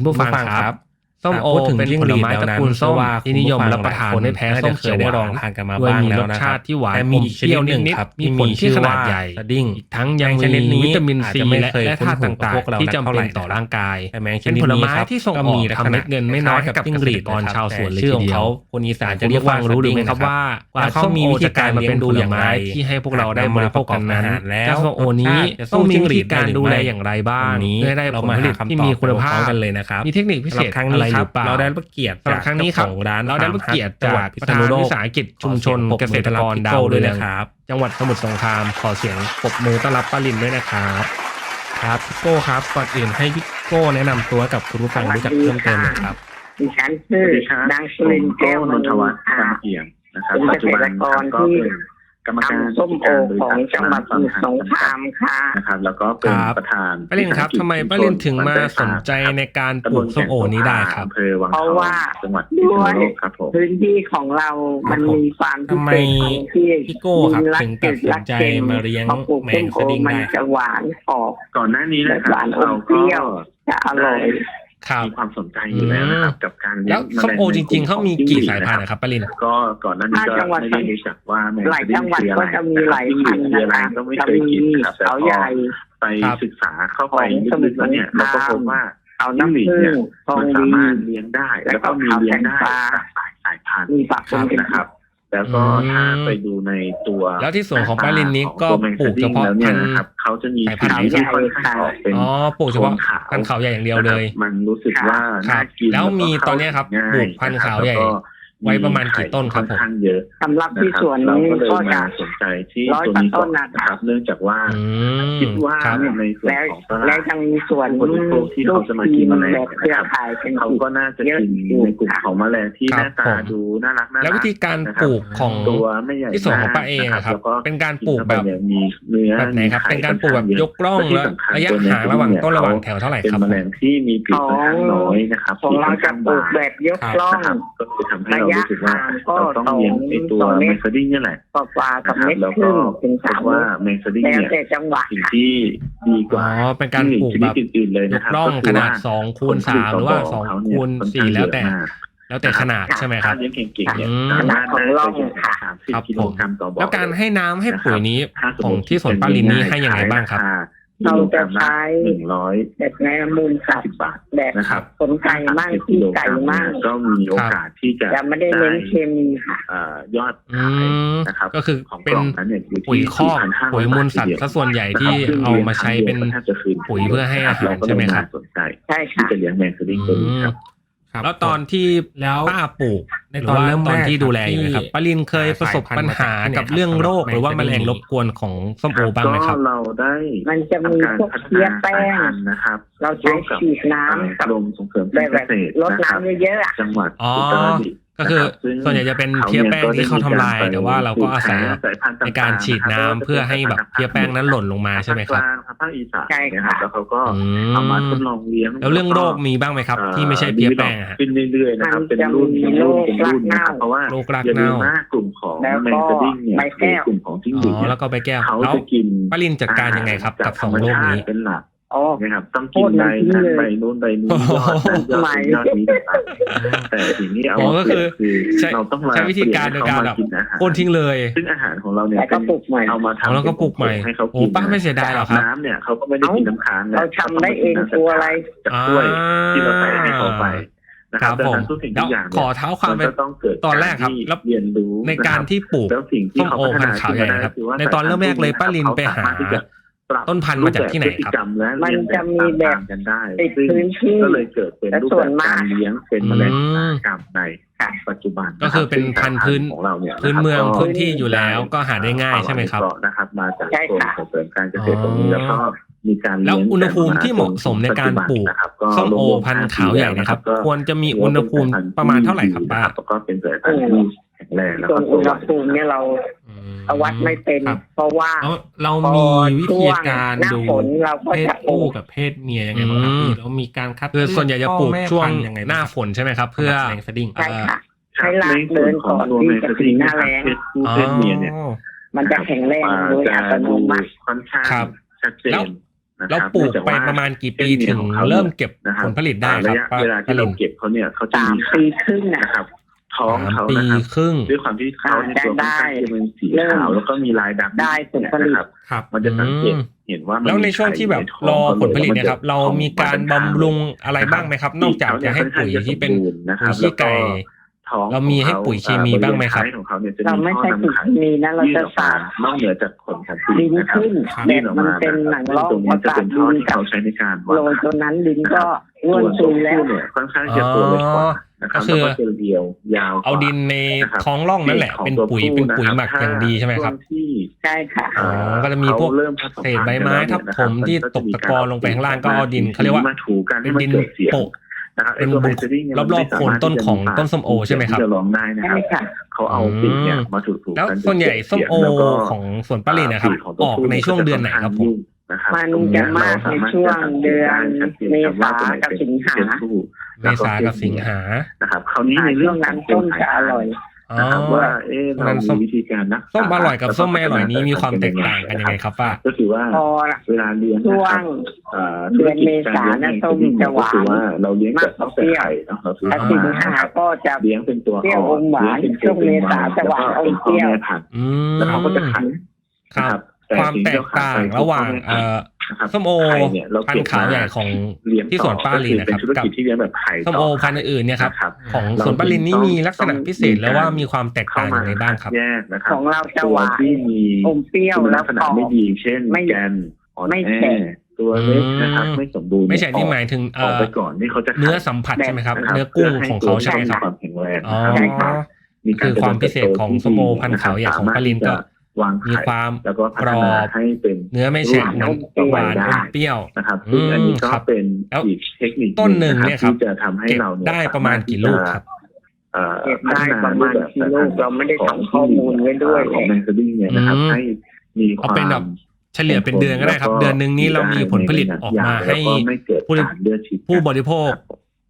คุณผู้ฟังครับ ส้มโอเป็นผลไม้ตระกูลส้มที่นิยมรับประทานไม่แพ้ส้มเขียวได้ลองทานกันมาบ้างแล้วนะครับรสชาติที่หวานมีอีกชนิดหนึ่งครับมีผลที่ขนาดใหญ่ดิ้งอีกทั้งยังมีวิตามินซีและธาตุต่างๆที่จำเป็นต่อร่างกายเป็นผลไม้ที่ส่งออกทำเม็ดเงินไม่น้อยกับจิ้งหรีดกรชาวสวนเลยทีเดียวคนอีสานจะเรียกว่ารู้หรือไม่ครับว่ากว่าส้มมีวิธีการมาเป็นดูอย่างไรที่ให้พวกเราได้บริโภคกันนั้นแล้วส้มโอนี้ต้องมีวิธีการดูแลอย่างไรบ้างเพื่อได้ผลผลิตที่มีคุณภาพกันเลยนะครับมีเทคนิคพิเศษอะไรหรือเปล่าเราได้รับเกียรติจากครั้งนี้ครับร้านเราได้รับเกียรติจากประธานวิสาหกิจชุมชนเกษตรกรดาวเรืองครับ จังหวัดสมุทรสงครามขอเสียงปรบมือต้อนรับป้าลินด้วยนะครับครับพี่โก้ครับก่อนอื่นให้พี่โก้แนะนำตัวกับคุณผู้ฟังรู้จักเพิ่มเติมหน่อยครับดิฉันชื่อสวัสดีครับนางสุรินทร์แก้วผมมนนทวัฒน์ค่ะจำเกียงนะครับเป็นปัจจุบันเกษตรกรก็ที่เป็น กรรมการทำส้มโอของจังหวัดสมุทรสงครามค่ะนะครับ แล้วก็เป็นครับประธานป้าลินครับทำไมป้าลินถึงมาสนใจในการปลูกส้มโอนี้ได้ครับอำเภอวังเพราะว่าจังหวัดพิษณุโลกครับผมพื้นที่ของเรามันมีความพิทำไมเศษของที่พี่โก้ครับดินรัถึงตัดสินใจมาเลี้ยงพอปลูกแมส้งมสโอดิ้งมันได้จะหวานออกก่อนหน้านี้นะคหรับวานอเรามเปก็รี้ยวจะอร่อยครับ มีความสนใจอยู่แล้วนะครับกับการเลี้แล้ยวงส้มโอจริงๆเขามีกี่สายพันธุ์นะนะครับป้าลินก็ก่อนหน้านี้ก็ถ้าจังหวัดไม่ได้รู้จักว่าแมงหลายสดิ้จังหวัดคืออก็ไรจะมีหลายพันธุ์คือนะอะไรคะก็ไม่จะเคยมีกินนะครับแต่เขาพใหอญ่ไปครับศึกษาเข้าไปของลึกๆแล้วเนี่ยสมุเราทรสงครามก็พบว่าเอาจิ้งหรีน้ำดผึ้เนี่งยทองมันดีสามารถเลี้ยงได้ แล้วก็แล้วก็มีเลี้ยงได้ข้าวแตงปลาหลากหลายสายพันธุ์มีปากครับเป็นนะครับ แล้วก็อืมถ้าไปดูในตัว แล้วที่สวนของป้าลินนี้ก็ของตัวแมงปลูกเฉพาะสดิ้งแล้วพัเนี่ยนธุ์นะครับเขาจะมีสายพันธุ์สีที่ค่อนข้างออกเป็นอ๋อปลูกเฉพาะโทนขาวพันธุ์ขาวใหญ่อย่างเดียวเลยนะครับมันรู้สึกว่าครัน่าบกินแล้วมีก็ตอนเนี้ยครับง่ายปลูกพันธุ์ขาวใหญ่แล้ก็ ไว้ประมาณกี่ต้นครับผมค่อนข้างเยอะสำหรับที่สวนเรานี้ก็เลยก็มาจะสนใจที่ร้อยตัวกว่านี้ต้ก่อนนนะนะครับ เนื่องจากว่าอืมคิดว่าครับเนี่ยในส่วนแล้วของตลาและดยังมีส่วนผู้บริโภคที่เขาจะมากินแมลงแบบเครือข่ายเป็นเขาก็น่าจะกินในกลุ่มของแมลงที่ครับหน้าตาผมดูน่ารักน่ารักแล้ววิธีการปลูกของตัวไม่ใหญ่ที่สวนของป้าเองอะครับแล้วก็เป็นการปลูกแบบนเข้าไปเนี่ยมีเนื้อแบบไหนครับมีไข่เป็นการปลูกแบบยกร่องที่แล้วสำคัญระยะตัวเนี้ห่างระหว่างต้นระหว่างแถวเท่าไหร่เป็นครับแมลงที่มีปีกค่อนข้างน้อยนะครับของเราจะปลูกแบบยกล่องนะครับก็เลยทำให้เรารู้สึกว่าระยะห่างก็เราต้องเลี้ยงไอ้ตัวสองเมเมตรสดิ้งนี่แหละกว่าๆกับนะครับเม็ดแล้วครึ่ก็งถึงพสาบมว่าเม็ดเมสดิ้งแล้วเนี่ยแต่จังหวะสิ่งที่ดีกอ๋อว่าเป็นการปลูกแบบชนิดอื่นๆเลยยนะกครับร่องก็ขคือนาดว่าสองคูณสามหรือว่าสองคูณสี่แล้วแต่ แล้วแต่ขนาดใช่ไหมครับถ้าเลี้ยงเก่งๆเนี่ยอืมสามารถได้ไปถึงค่ะสามสิบครับกิโลกรัมต่อบ่อแล้วการให้น้ำให้ปุ๋ยนี้ถ้าสมขอมุงติที่สวนป้าลินนี้ให้ยังไงบ้างครับ เราจะใช้หนึ่งร้อยแบบในมูลสัตสิว์บบาทแบบนะครับขนไก่มั่งที่ไก่มั่งก็มีโอกาสที่จะจะไม่ได้เน้นเคมีค่ะเอ่อยอดอืขายมนะครับ ก็คือของเป็กนล่องนั้นเนี่ยอยู่ปุ๋ยที่คอก4,500ปุ๋ยมูลสัตว์ซะส่วนใหญ่ที่เอามาใช้เป็นะครับปุ๋ยเพื่อให้อาหารใช่ไหมครับเาก็เลยน่าสนใจใช่ที่ค่ะจะเลี้ยงแมงสดิ้งตัวนี้ครับแล้วตอนที่แล้วป้าปลูก ในตอนเริ่มหว่าตอนที่แรกดูแลอยู่นะครับที่ป้าลินเคยประสบปัญหากับเรื่องโรคหรือว่าแมลงรบกวนของส้มโอบ้างไหมครับก็เราได้มันจะมีทำการพวกพัฒเพี้ยนาแป้สายงพันธุ์นะครับ เราใช้ฉีดน้ำกกับรมส่งเสริมแบการบเกษตรลดนะครับน้ำเยอะๆอะจังหวัดอ๋ออุตรดิตถ์ ก็คือนะครับซึ่งส่วนใหญ่จะเป็นเพี้ยแป้งที่เขาทำลาย แต่ว่าเราก็อาศัยในการฉีดน้ำเพื่อให้แบบเพี้ยแป้งนั้นหล่นลงมาใช่ไหมครับภาคกลางภาคอีสานใช่ค่ะนะครับแล้วเขาก็อืเอามาทมดลองเลี้ยงแล้วเรื่องโรคมีบ้างไหมครับ ที่ไม่ใช่เพี้ยแป้งอะฮะขึ้นเรื่อยๆนะครับเป็นรุ่นเป็นรุ่นเป็นรุ่นนะครับเพราะว่าโรครากอย่าลืเน่ามว่ากลุ่มของแล้วแมก็งสดิ้งเนี่ยใบแก้วคือกลุ่มของจิ้งอ๋หรีดอเนี่ยแล้วก็ไปแก้วเขาแล้วจะกินป้าลินจัดการยังไงครับ กับสองโรคนี้เป็นหลัก อ๋อ นะครับต้องกินใบนั้นใบนู้นใบนี้ยอดนั้นยอดนี้ยอดนี้ต่างๆแต่สิ่งที่เอาอ๋อก็คือคือใช้เราต้องมาใช้วิธีการโดยการแบบเปลี่ยนให้เขมนอาหารโค่นทิ้งเลย ซึ่งอาหารของเราเนี่ยแล้วก็ปลูกใหม่เอามาอ๋อทำแล้วก็ปลูกใหม่ให้เขาโอ้กินป้าไม่เสียดายหรอครับน้ำเนี่ยเขาก็ไม่ได้กินน้ำค้างนะเราทำได้เองตัวอะไรจากกล้วยที่เราใส่ให้เขาไปนะคครัรับบดังผมนั้นทุกสิ่งแล้ทุวกอย่างขอเนี่ยเท้าความมันเป็นก็ต้องเกิดตอนแรกครับที่แล้วเรียนรู้ในการที่ปลูกแล้วสิ่งที่ส้มโอพันธุ์ขาวใหญ่นะครับในตอนเริ่มแรกเลยป้าลินไปหา เขสมรถที่จะไปปรับต้นพันธุ์มาจากที่ไหนพฤติครับกรรมและมันเรียนแบจะบมีแบบตามๆกันได้ติดซึ่งพื้นที่ก็เลยเกิดเป็นและรูปส่แบวนบมากการเลี้ยงเป็นแมลงอืมกรรมในค่ะปัจจุบันก็คือเป็นพันธุ์พื้นของเราเนี่ยพื้นเมืองะครับพื้นที่อยู่แล้วก็หาได้ง่ายใช่ไหมครับนะครับ มาจากใช่กรมค่ะส่งเสริมการเกษตรตรงนี้แล้วก็มีการแล้วเลี้ยงอุณหภูมิที่เหมาะสมในการปลูกนะครับก็ส้มโอรวๆพันธุ์ขาวใหญ่นะครับก็ควรจะมีอุณหภูมิประมาณเท่าไหร่ครับป้าแล้วก็เป็นสายพันธุ์ที่แข็งแรงแล้วส่วก็นอุณหภูมิเนี่ยเราเอาวัดไม่เป็น ครับเพราะว่าแล้วเรามีวิธีการหน้าดูฝนเราก็เพศจะปลูผู้ก กับเพศเมียยังไงบ้างครับอืม พี่แล้วมีการคัดคือส่วนใหญ่จะปลูกพ่อแม่ช่วงพันธุ์ยังไงหน้าฝนใช่ไหมครับ เพื่อ แสดงสดิ้งใช่ค่ะครับให้ลากเดินก่อนที่จะถึงหน้าแล้งเพศผู้เพศเมียเนี่ยมันจะแข็งแรงอ่าโดยจะอัตโนดูมัติ ค่อนข้างครับ ชัดเจแล้วนนะคแล้วรับปลูกเนื่องจไปว่าประมาณกี่ปีถึงเริ่มเก็บผลผลิตได้ครับระยะป้าเวลาที่ลิเรานเก็บเขาเนี่ยเขาจะสามมีปีครึ่งนะ นะครับ ท้องสามเขาปีนะครับครึ่งด้วยความที่เขาในตัวค่อนข้างจะเป็นสีเริ่มขาวแล้วก็มีลายดำได้ผลผลิต นะครับ ครับมันจะสังเกตอืมเห็นว่ามันแล้วในช่วงที่แบบมีไข่รอในท้งผลผลิตเนี่ยครับ เรามีการบำรุงอะไรบ้างไหมครับ นอกจากจะให้ปุ๋ยที่เป็นปุ๋ยขี้ไก่ ท้องเรามีให้ปุ๋ยเคมีบ้างไหมครับท้ยของเขาเนี่ยจะเราไม่ท่อใช่นำปุ๋ยไข่เคมีนะเรายื่นจะออกสามาด นอกเหนือจากขนสัตว์ดินนะครับขึ้นครับแบบมันเป็นหนังลอกตรงนี้มาจะสาเป็ดนดิท่อนที่กับเขาใช้ในการวาโรงยตัวนั้นดินก็ร่วนส่ซุวนยตัวแล้วผู้เนี่ยค่อนข้างจะตัวเล็กกว่า นะครับก็คือแล้วก็จะเรียวยาวกว่เอาดินในท้องร่องนั่นแหละ เป็นปุ๋ยเป็นปุ๋ยหมักอย่างดีใช่ไหมครับช่วงที่ใช่ค่ะอ๋อก็จะมีพวกขาริ่ผสเศษใบไม้ทับถมที่ตกตะกอนลงไปข้างล่างก็เอาดินเขาเรียกว่ามาถูกันให้มันดินเกิดเสียงโปะนะครับเป็นไอ้ตัวบุไมเซอรี่เนี่ยรอบๆโคนต้นของต้นส้มโอใช่ไหมครับที่จะร้องได้นะคใช่รับค่ะเขาเอาปีกเนี่ยมาถูๆแล้วกันส่วนใหญ่ส้มโอแล้วก็ของสวนป้าลินนะครับปีของตัวออกผู้ในช่วงเดือนไหนครับผมนะครับมันตรงเนี้ยจะมากเรสรถในช่วงเดือนชัดจนเมครับว่ษาตัวไหนกับเป็นสิงหา เพศผู้เมษากับสิงหานะครับคราวนี้อ่าในเรื่ช่อวงงนั้นต้นจะอร่อยอ๋อนะครับว่าเอ๊ะเพราะฉะเรานั้นส้มมีวิธีการรักษาส้มอร่อยกับส้มไม่อร่อยนี้มีความแตกต่างกันยังไงครับป้าก็คือว่าพอเวลาเลี้ยงช่วนะครังบเอ่อเดือนเมษานะส้มจะหวานก็คือว่าเราเลี้ยงแบบตั้งแต่ไข่เนาะเราซื้อถ้าเข้าสิงมาหาก็จะเลี้ยงเป็นตัวเปรี้ยวอมหวานเลี้ยงเป็นตัวช่วงเมษาจะหวานอมเปรี้ยวแม่พันธุ์อืมแล้วเขาก็จะขันครับนะครับ ความแตกต่างระหว่างเอ่อ นะครับส้มโอไข่เนี่ยเราพันเก็บธุ์ขาวใหญ่ของเลี้ยงที่สวนป้าลินนะครับก็อเป็นธุรกับกิจที่เลี้ยงแบบไข่ส้มโอพันธุ์อื่นๆเนี่ยครับนะครับของสวนป้าลินนี่มีลักษณะพิเศษแล้วว่ามีความแตกต่างยังไงบ้างครับแยกนะครัของเราจะหวานตัวที่มีอมเปรี้ยวคุณแล้ลัวกษณะกรอบไม่ดีเช่นไม่แกนอ่อนไม่แอแข็งตัวเล็กนะครับอืมไม่สมบูรณ์ไม่ใช่นี่หมายถึงอเอ่อกอไปก่อนนี่เขาจะเนื้อสัมผัสใช่ไหมครับะครับเนื้อกุ้งของเขาใช่ไหมครับเพื่อห้ตัวความแข็งแรงอ๋อนะครับใช่ครับมีกรคือความพิเศษของส้มโอพันธุ์ขาวใหญ่ของปาลินก็ วางมีไข่ความแล้วก็พัฒกรนาอบให้เป็นเนื้อไม่แฉะหวานน้อมเปรี้ยวำหวานอมเปรี้ยวนะครับซึ่งอันนี้ก็ครับเป็นแล้วอีกเทคนิคต้นหนึ่งเนี่ยครับที่จะทำให้เก็บเราเนี่ยได้ประมาณกี่ลูกครับเอ่อเก็บได้ประมาณกี่ลูกเราไม่ได้ทำข้อมูลไว้ด้วยของแมงสดิ้งเนี่ยนะครับอืมให้มีควาเอามเป็นแบบเฉลี่ยเป็นเดือนก็ได้ครับ เดือนหนึ่งนี้เรามีผลผลิตออกมาให้แล้วก็ไม่เกิดผู้การเลือดฉีดผู้บริโภค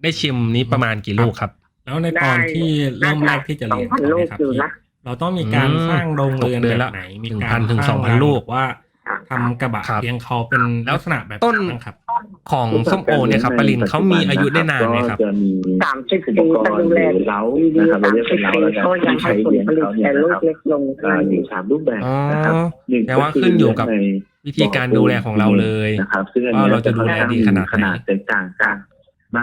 ได้ชิมนี้ประมาณกี่ลูกครับ แล้วในตอนที่เริ่มแรกที่จะสอเลี้งยงพันลูกครับอยู่พี่นะ เราต้องมีการอืมสร้างโรงเรือนตกเดือนแบละบไหน มีหนึ่งกาพัรนถึงสร้าสองพันลูกว่าทำกระบะครับเลี้ยงเขาเป็นลักษณะแบบต้นไหครับ ของส้มโอเนี่ยครับปาลินเขามีอายุได้นานไหมครับก็จะมีสามสิบอุปปีกก็รดูณ์หแลรือเล้าดีนะครับๆเราสามเรียกสิเป็บนเล้าปีแล้วกันก็ยังที่ให้ใช้ผลเลี้ยงผลิตเขาเนี่ยแต่ลูนะกครับเล็กลงอ่าอยู่สามรูปแบบอ๋อนะครับหนึ่งแต่ว่าขึ้นอยู่กับวิธีการดูแลของเราเลยนะครับซึ่งอันว่านี้เราจะดูแลดีขนาดไหนขนาดแตกต่างกันมากย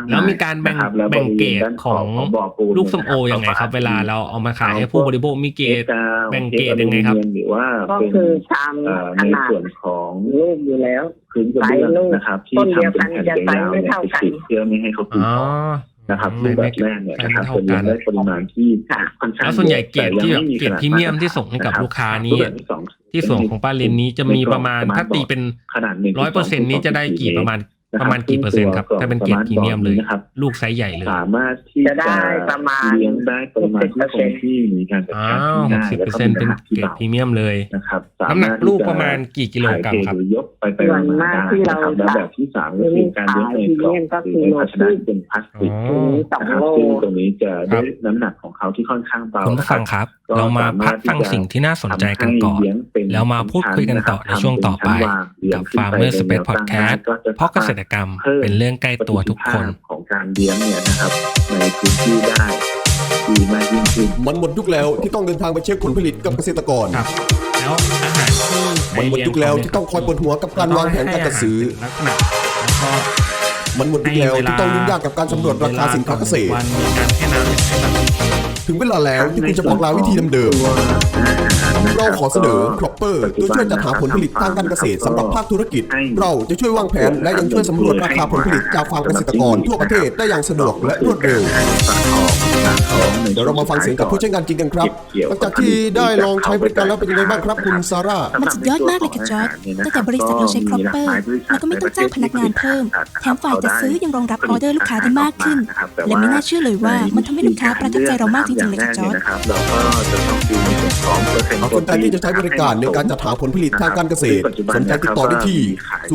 แล้วมีการแบ่งนะครับแล้วแบ่งเกรดด้านของบ่อปูนลูกส้มโอยังไงครับ เวลาเราเอามาขายให้ผู้บริโภคมีเกรดแบ่งเกรดยังไงครับหรือว่าก็เป็นคือตามเอ่อขในนาดส่วนของลูกอยู่แล้วพื้นกระเบื้องนะครับที่ต้นเดียวทำเป็นกันแผ่นจะยาวๆไซส์ไม่เนี่ยเท่ากันติดเพื่อไม่ให้เขาปีอ๋อนะครับไม่รูปแบไม่บแรกเนี่ยนะครับไม่เท่าจะเลี้ยงกันได้ปริมาณที่ค่ะค่อนข้างแล้วส่วนใหญ่เกรดที่แบบแต่ยังไเกรดพรีเมียมที่ส่งให้กับลูกค้านี้รูปแบบที่สองที่ส่วนของป้าลินนี้จะมีประมาณถ้าตีเป็นขนาดหนึ่งร้อยเปอร์เซ็นนี้จะได้กี่ประมาณ ประมาณกี่เปอร์เซ็นต์ครับ ถ้าเป็นเกรดพรีเมียมเลยนะครับลูกไซส์ใหญ่เลย สามารถที่จะได้ประมาณเลี้ยงได้ประมาณที่คงที่มีการจัดอ้าการวที่หง่ากยสิบแล้วเปอร์ก็เซ็นต์เป็นเกรดพรีเมียมเลยนะครับน้ำหนักลูกประมาณกี่กิโลกรัมครับหรือยกไปไปส่วนมากที่เราแล้วแบบที่สามก็คือการเลี้ยงในกล่องหรือในภาชนะที่เป็นพลาสติกอ๋อสองนะครับโลซึ่งตรงนี้จะด้วยน้ำหนักของเขาที่ค่อนข้างเบาคุณผู้ฟังครับ เรามาพักฟังสิ่งที่น่าสนใจกันก่อน แล้วมาพูดคุยกันต่อในช่วงต่อไป กับ Farmer Space Podcast เพราะเกษตรกรรมเป็นเรื่องใกล้ตัวทุกคนของการเลี้ยงเนี่ยนะครับในพื้นที่ได้ดีมากยิ่งขึ้นมันหมดยุคแล้วที่ต้องเดินทางไปเช็คผลผลิตกับเกษตรกรครับแล้วอาหารที่ใช้มันหมดเลี้ยงยุคแล้วเขาเนี่ที่ต้องคอยปวดหัวกับการวางแผนการจัดซื้อลักษณะแล้วก็มันหมดยุคแล้วที่ต้องยุ่งยากกับการสำรวจราคาสินค้าเกษตรวันมีการแค่น้ำให้แบบ ถึงเวลาแล้วที่คุณจะบอกลาวิธีเดิมๆ เราขอเสนอครอปเปอร์ตัวช่วยจัดหาผลผลิตทางการเกษตรสำหรับภาคธุรกิจ เราจะช่วยวางแผนและยังช่วยสำรวจราคาผลผลิตจากฟาร์มเกษตรกรทั่วประเทศได้อย่างสะดวกและรวดเร็วเดี๋ยวเรามาฟังเสียงกับผู้ใช้งานจริงกันครับหลังจากที่ได้ลองใช้บริการแล้วเป็นยังไงบ้างครับคุณซาร่ามันสุดยอดมากเลยค่ะจอร์จตั้งแต่บริษัทเราใช้ครอปเปอร์แล้วก็ไม่ต้องจ้างพนักงานเพิ่ม แถมฝ่ายจัดซื้อยังรองรับออเดอร์ลูกค้าได้มากขึ้น และไม่น่าเชื่อเลยว่ามันทำให้ลูกค้าประทับใจเรามากจริงๆเลยค่ะจอร์จเราก็จะต้องดูในส่วนของเปอร์เซ็นต์หากสนใจที่จะใช้บริการในการจัดหาผลผลิตทางการเกษตร สนใจติดต่อได้ที่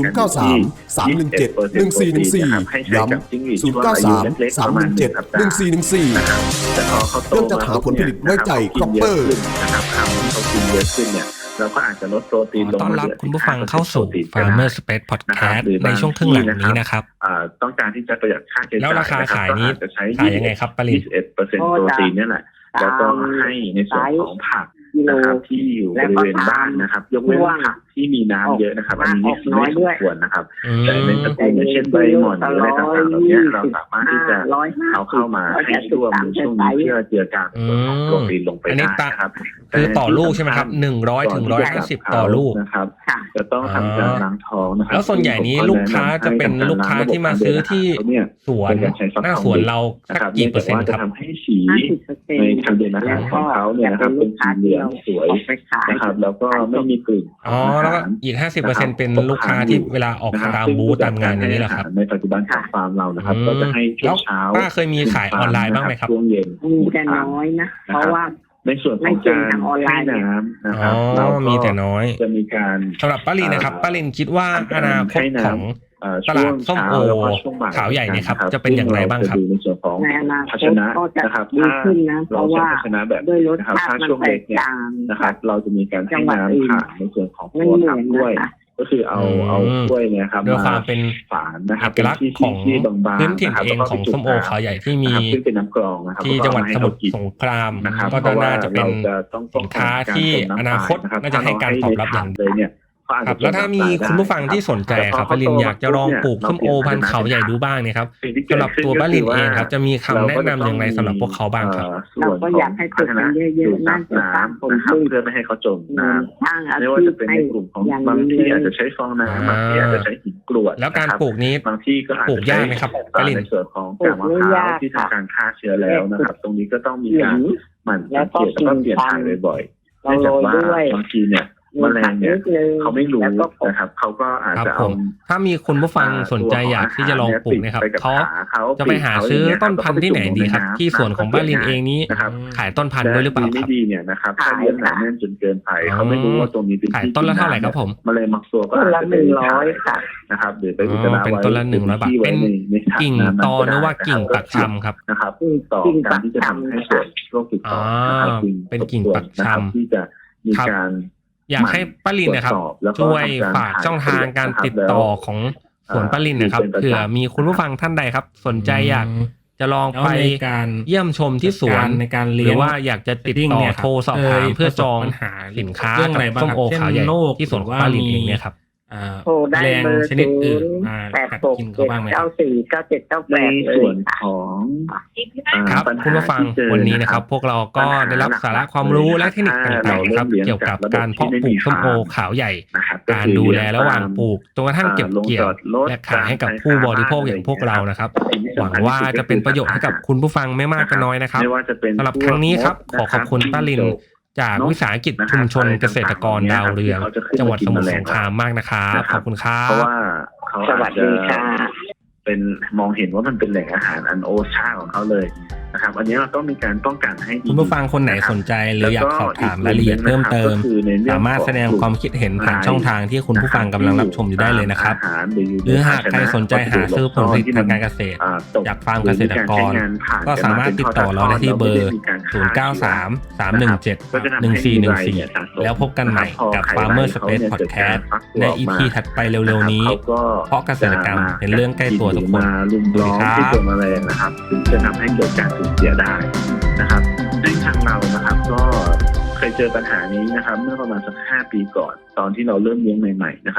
093 317 1414 ย้ำ093 317 1414แต่พอเขาโตเรื่องจัดหาผลผลิตไว้ใจครอปเปอร์นะครับคำที่เขากินเยอะขึ้นเนี่ยเราก็อาจจะลดโปรตีนขอลงต้อนมารับเหลือคุณผู้ฟังเข้าสู่15% Farmer Space Podcast ในช่วงครึ่งหลังนี้นะครับอ่าต้องการที่จะประหยัดค่าใช้จ่ายแล้วราคาขายนี้ก็อจจะใช้ขายยังไงครับปริน21เปอร์เซ็นต์โปรตีนเนี่ยแหละแล้วก็ให้ในส่วนของผัก กิโลนะครับที่อยู่บริเวณบ้านนะครับ ยกเว้นผักที่มีน้ำเยอะนะครับ อันนี้นี่คือไม่สมควรนะครับอืแต่ในมตระกูลอย่างเช่นใบหม่อนหรืออะไรต่างๆเหล่านี้เราสามารถที่จะร้อยห้าเอาเข้ามาให้ร่วมในช่วงนี้เพื่อเจือจางส่วนของโปรตีนลงไปอันนี้ได้ตะนะครับคือต่อลูกใช่ไหมครับหนึ่งร้อยถึงร้อยห้าสิบต่อลูกนะครับค่ะจะต้องทำการล้างท้องนะครับแล้วส่วนใหญ่นี้ลูกค้าจะเป็นลูกค้าที่มาซื้อที่สวนหน้าสวนเราสักกี่เปอร์เซ็นต์ครับจะทำให้สีห้าสิบเปอร์เซ็นต์ในทางเดินอาหารของเขาเนี่ยนะครับเป็นสีเหลืองสวยออกไปขายนะครับแล้วก็ไม่มีกลิ่นอ๋อแล้วก็อีกห้าสิบเปอร์เซ็นเป็นลูกค้าที่เวลาออกตามบูธตามงานอย่างนี้แหละครับ ในปัจจุบันของฟาร์มเรานะครับอืมก็จะให้ช่แล้ววงเช้าป้าเคยมีขายออนไลน์บ้างไหมครับช่วงเย็นมีแต่น้อยนะ เพราะว่า ในส่วนของการให้น้ำนะคอ๋รัอบเราก็มีแต่น้อยจะมีการสำหรับป้าลินนะครับป้าลินคิดว่าอนาคตของเอ่อตลาดช่วงส้มโอเช้แล้วก็ช่วงบ่ยขาวใหญ่เนี่ยครับ จะเป็นอย่างไรบ้างครับเจะดูในส่วนของในอนาคภาตชนะก็จะนะครับดีถ้าขึ้นนะเพเราราะใช้ว่าภาชนะแบบด้วยรสนะครับชาถ้าติมันช่วงแตเล็กกเนี่ยต่างนะครับ เราจะมีการให้จังหวัดอื่นน้ำผ่านในส่วนของไม่โคเหมืทัอบนด้วยนะคะ ก็คือเอาอืมเอากล้วยเนี่ยครับด้วยความเป็นฝานนะครับเอกลักษณ์ของที่บางๆพื้นถิ่นนะครับเองแล้วก็ของส้มโอขาวใหญ่ที่มีนะครับซึ่งเป็นน้ำกรองนะครับที่จังหวัดสมุทรสงครามนะครับก็น่าจะเป็นพราว่าราจะต้องสินค้าที่อนาคตน่าจะให้การตอบรับอย่างดีเลยเนี่ย เขาอาจครัจะบแล้วถ้ามีคุณผู้ฟังที่สนใจครับป้าลินอยากจะลองปลูกส้มโอพันธุ์เขาใหญ่ดูบ้างเนี่ยครับสิ่งที่เกิสำดหรับขึ้นตัวก็ป้าคืลิอนว่าเองครับ จะมีคำแนะนำอย่างไรสำหรับพวกเขาบ้างครับส่วนเราก็อยากให้ปลูกกันเยอะๆน่าน่าจะสร้างผลนะครับผลิตเพื่อไม่ให้เขาจมน้ำสร้างอาไม่ว่าชีจะพเป็นให้ในกลุ่มของอย่างบางนี้ที่เลอาจยจะใช้ฟองน้ำบางที่อาจจะใช้หินกรวดแล้วการนะครับปลูกนี้บางที่ก็อาจปลูกจะยากไหมครับป้าลินในส่วนของกากมะพร้าวที่ทำการฆ่าเชื้อแล้วนะครับ ตรงนี้ก็ต้องมีการหมั่นสังเกตแล้วก็เปลี่ยนถ่ายบ่อยๆเราเนื่องโรจากยว่าด้วยบางทีเนี่ย แมลงเนี่ยเขาไม่รู้นะครับเขาก็อาจครับจะผเอามถ้ามีคุณผู้ฟังสนใจอยากที่จะลองปลูกเนะครับเขาจะไปหาซื้อต้นพันธุ์ที่ไหนดีครับ ที่สวนของป้าลินเองนี้นะครับขายต้นพันธุ์ด้วยหรือเปล่าดีคไม่รับดีเนี่ยนะครับถ้าเลี้ยงหนาแน่นจนเกินไปเขาไม่รู้ว่าตรงนี้เป็นขายต้นละเท่าไหร่ครับผมแมลงมักตัวก็ต้นอาจละจะหเป็นึ่นงร้อยค่ะนะครับหรือไปอุจจาระเป็นไว้ต้นละ100บาทที่ไว้เป็นในในถาดกิ่งน้ำตอหรือว่ากิ่งปักชำครับนะครับอืมต่อกิ่งการที่จะทำให้เกิดโรคติดต่อนะครับอ่าจึงเป็นกิ่งปักชำนะครับที่จะมีครับการ อยากให้ป้าลินนะครับตวจสอบแล้วก็ช่วยทำการฝากช่องทางการติดต่อของสวนป้าลินนะครับเป็นประจำเผื่อมีคุณผู้ฟังท่านใดครับ สนใจอยากจะลองแล้วไปในการเยี่ยมชมที่สวนในการหเลี้รืยงอว่าอยากจะติดดิ้งต่อเนี่ยครับโทรสอบถามเพื่อจองปัญหาสินค้าเรื่องอะไรบ้างส้มครับโอเช่นขาวใหญ่โรคที่สวนหรือของว่าป้าลินมีเองเนี่ยครับอ่า โทรได้แรงเบอร์ชนิดอื่นศูย์มาแปดกัดหกกินเขาบ้างไหมคเก้ารับสี่เก้าเจ็ดเก้าแปในดเลยส่วนค่ะ ของอ่าครับปัญหาคุณผู้ฟังที่เจอวันนี้นะครับ พวกเราก็ได้รับสาระความรู้และเทคนิคต่างๆนะครับ เกี่ยวกับการเพาะปลูกส้มโอขาวใหญ่ นะครับการดูแลระหว่างปลูกจนกระทั่งเก็บเกี่ยว และขายให้กับผู้บริโภคอย่างพวกเรานะครับ หวังว่าจะเป็นประโยชน์ให้กับคุณผู้ฟังไม่มากก็น้อยนะครับ ไม่ว่าจะเป็นสำหรับครั้งนี้ครับขอขอบคุณป้าลิน จากวิสาหกิจชุมชนเกษตรกรดาวเรือง จังหวัดสมุทรสงครามมากนะครับขอบคุณครัเพราะบว่าเขาสวัสดีค่ะเป็นมองเห็นว่ามันเป็นแหล่งอาหารอันโอชาของเขาเลย นะครับอันนี้เราต้องมีการป้องกันให้ดีคุณผู้ฟังคนไหนสนใจหรืออยากสอบถามรายละเอียดเพิ่มเติม สามารถแสดงความคิดเห็นผ่านช่องทางที่คุณผู้ฟังกำลังรับชมอยู่ได้เลยนะครับอาหารหรืออยู่หรือหากใครสนใจหาซื้อผลผลิตทางการเกษตรอ่ตจากฟาร์มเกษตรกร ก็สามารถติดต่อเราได้ที่เบอร์ 093 317 1414 แล้วพบกันใหม่กับ Farmer Space Podcast ใน EP ถัดไปเร็วๆนี้ เพราะเกษตรกรรมเป็นเรื่องใกล้ตัวทุกคนมาลุมล้อมสวัสดีครับที่ตัวแมลงนะครับถึงจะทำให้เกิดการสูญเสียได้นะครับซึ่งทางเรานะครับก็เคยเจอปัญหานี้นะครับ เมื่อประมาณสักห้าปีก่อน ตอนที่เราเริ่มเลี้ยงใหม่ๆนะครับ